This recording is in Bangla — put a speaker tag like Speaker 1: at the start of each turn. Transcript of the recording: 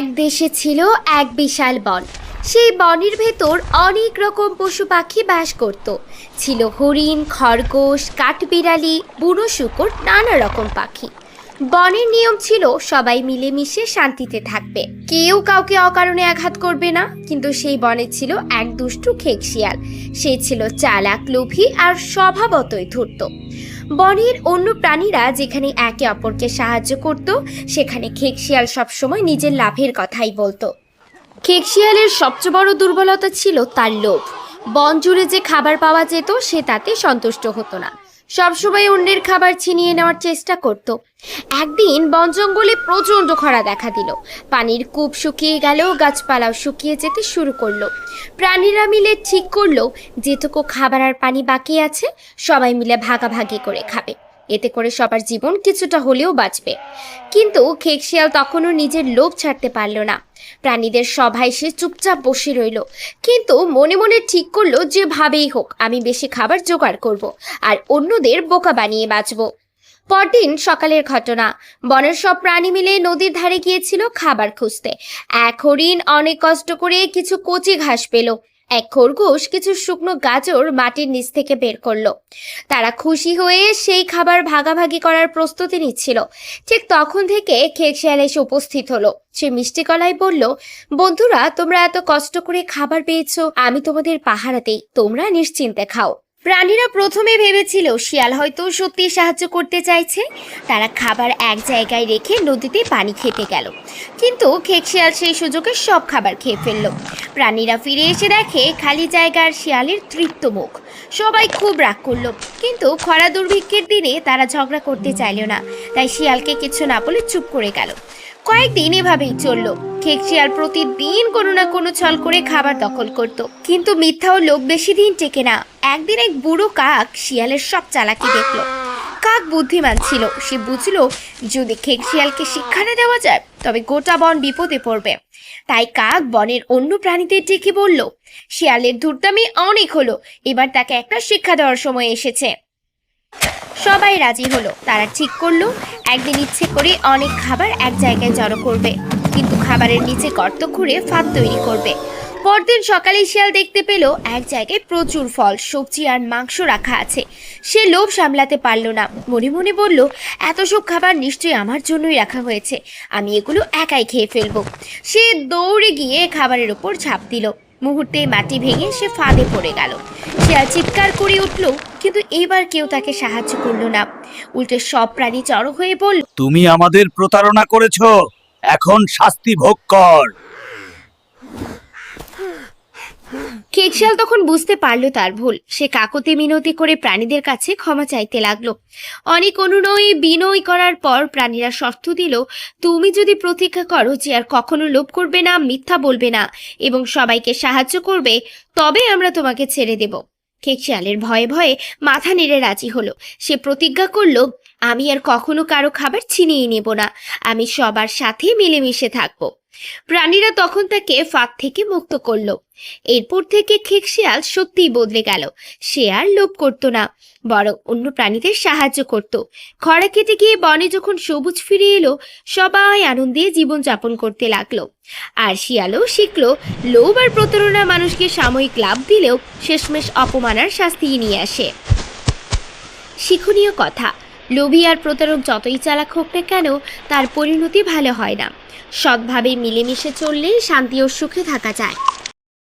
Speaker 1: এক দেশে ছিল এক বিশাল বন। সেই বনের ভেতর অনেক রকম পশু পাখি বাস করত। ছিল হরিণ, খরগোশ, কাঠবিড়ালি, বুনো শুকর, নানা রকম পাখি। বনের নিয়ম ছিল সবাই মিলেমিশে শান্তিতে থাকবে। কেউ কাউকে অকারণে আঘাত করবে না, কিন্তু সেই বনে ছিল এক দুষ্টু খেকশিয়াল। সে ছিল চালাক, লোভী আর স্বভাবতই ধূর্ত। বনের অন্য প্রাণীরা যেখানে একে অপরকে সাহায্য করত, সেখানে খেকশিয়াল সবসময় নিজের লাভের কথাই বলতো। খেকশিয়ালের সবচেয়ে বড় দুর্বলতা ছিল তার লোভ। বন জুড়ে যে খাবার পাওয়া যেত, সে তাতে সন্তুষ্ট হতো না। সবসময় অন্যের খাবার ছিনিয়ে নেওয়ার চেষ্টা করত। একদিন বন জঙ্গলে প্রচণ্ড খরা দেখা দিল। পানির কূপ শুকিয়ে গেলেও গাছপালাও শুকিয়ে যেতে শুরু করল। প্রাণীরা মিলে ঠিক করল, যেটুকু খাবার আর পানি বাকি আছে, সবাই মিলে ভাগাভাগি করে খাবে। এতে করে সবার জীবন কিছুটা হলেও বাঁচবে। কিন্তু খেকশিয়াল তখনও নিজের লোভ ছাড়তে পারল না। প্রাণীদের সভায় সে চুপচাপ বসে রইল। কিন্তু মনে মনে ঠিক করল যেভাবেই হোক, আমি বেশি খাবার জোগাড় করব আর অন্যদের বোকা বানিয়ে বাঁচব। পরদিন সকালের ঘটনা। বনের সব প্রাণী মিলে নদীর ধারে গিয়েছিল খাবার খুঁজতে। এক হরিণ অনেক কষ্ট করে কিছু কচি ঘাস পেল। এক খরগোশ কিছু শুকনো গাজর মাটির নিচ থেকে বের করল। তারা খুশি হয়ে সেই খাবার ভাগাভাগি করার প্রস্তুতি নিচ্ছিল। ঠিক তখন থেকে খেক শিয়াল এসে উপস্থিত হলো। সে মিষ্টি গলায় বলল, বন্ধুরা, তোমরা এত কষ্ট করে খাবার পেয়েছ, আমি তোমাদের পাহারাতেই তোমরা নিশ্চিন্তে খাও। প্রাণীরা প্রথমে ভেবেছিল শিয়াল হয়তো সত্যি সাহায্য করতে চাইছে। তারা খাবার এক জায়গায় রেখে নদীতে পানি খেতে গেল। কিন্তু খেক শিয়াল সেই সুযোগে সব খাবার খেয়ে ফেলল। প্রাণীরা ফিরে এসে দেখে খালি জায়গার শিয়ালের তৃপ্ত মুখ। সবাই খুব রাগ করল। কিন্তু খরা দুর্ভিক্ষের দিনে তারা ঝগড়া করতে চাইল না। তাই শিয়ালকে কিছু না বলে চুপ করে গেল। কয়েকদিন এভাবেই চলল। খেক শিয়াল প্রতিদিন কোনো না কোনো ছল করে খাবার দখল করত। কিন্তু মিথ্যা ও লোভ বেশি দিন টেকে না। একদিন এক বুড়ো কাক শিয়ালের সব চালাকি দেখল। কাক বুদ্ধিমান ছিল। সে বুঝলো, যদি খেক শিয়ালকে শিক্ষা না দেওয়া যায়, তবে গোটা বন বিপদে পড়বে। তাই কাক বনের অন্য প্রাণীদের ডেকে বলল, শিয়ালের ধূর্তামি অনেক হলো। এবার তাকে একটা শিক্ষা দেওয়ার সময় এসেছে। সবাই রাজি হলো। তারা ঠিক করল। একদিন ইচ্ছে করে অনেক খাবার এক জায়গায় জড়ো করবে। কিন্তু খাবারের নিচে গর্ত খুঁড়ে ফাঁদ তৈরি করবে। পরদিন সকালে শিয়াল দেখতে পেল, এক জায়গায় প্রচুর ফল, সবজি আর মাংস রাখা আছে। সে লোভ সামলাতে পারল না। মনে মনে বলল, এত সব খাবার নিশ্চয়ই আমার জন্যই রাখা হয়েছে। আমি এগুলো একাই খেয়ে ফেলব। সে দৌড়ে গিয়ে খাবারের ওপর ঝাঁপ দিল। মুহূর্তে মাটি ভেঙে সে ফাঁদে পড়ে গেল। শিয়াল চিৎকার করে উঠল কিন্তু এবার কেউ তাকে সাহায্য করল না। উল্টে সব প্রাণী জড়ো হয়ে বলল
Speaker 2: তুমি আমাদের প্রতারণা করেছ এখন শাস্তি ভোগ কর।
Speaker 1: কেকশাল তখন বুঝতে পারল তার ভুল। সে কাকতে মিনতি করে প্রাণীদের কাছে ক্ষমা চাইতে লাগল। অনেক অনুনয় বিনয় করার পর প্রাণীরা শর্ত দিল তুমি যদি প্রতীক্ষা করো যে আর কখনো লোভ করবে না মিথ্যা বলবে না এবং সবাইকে সাহায্য করবে তবে আমরা তোমাকে ছেড়ে দেব। কেকশালের ভয়ে ভয়ে মাথা নেড়ে রাজি হলো। সে প্রতিজ্ঞা করল, আমি আর কখনো কারও খাবার ছিনিয়ে নেব না। আমি সবার সাথে মিলেমিশে থাকব। প্রাণীরা তখন তাকে ফাঁদ থেকে মুক্ত করল। এরপর থেকে খেক শিয়াল সত্যিই বদলে গেল। সে আর লোভ করতো না, বরং অন্য প্রাণীদের সাহায্য করত। খরা কেটে গিয়ে বনে যখন সবুজ ফিরে এলো, সবাই আনন্দে জীবনযাপন করতে লাগল। আর শিয়ালও শিখলো, লোভ আর প্রতারণা মানুষকে সাময়িক লাভ দিলেও শেষমেশ অপমানার শাস্তি নিয়ে আসে। শিক্ষণীয় কথা লোভী আর প্রতারক যতই চালাক হোক না কেন, তার পরিণতি ভালো হয় না। সৎভাবে মিলেমিশে চললেই শান্তি ও সুখে থাকা যায়।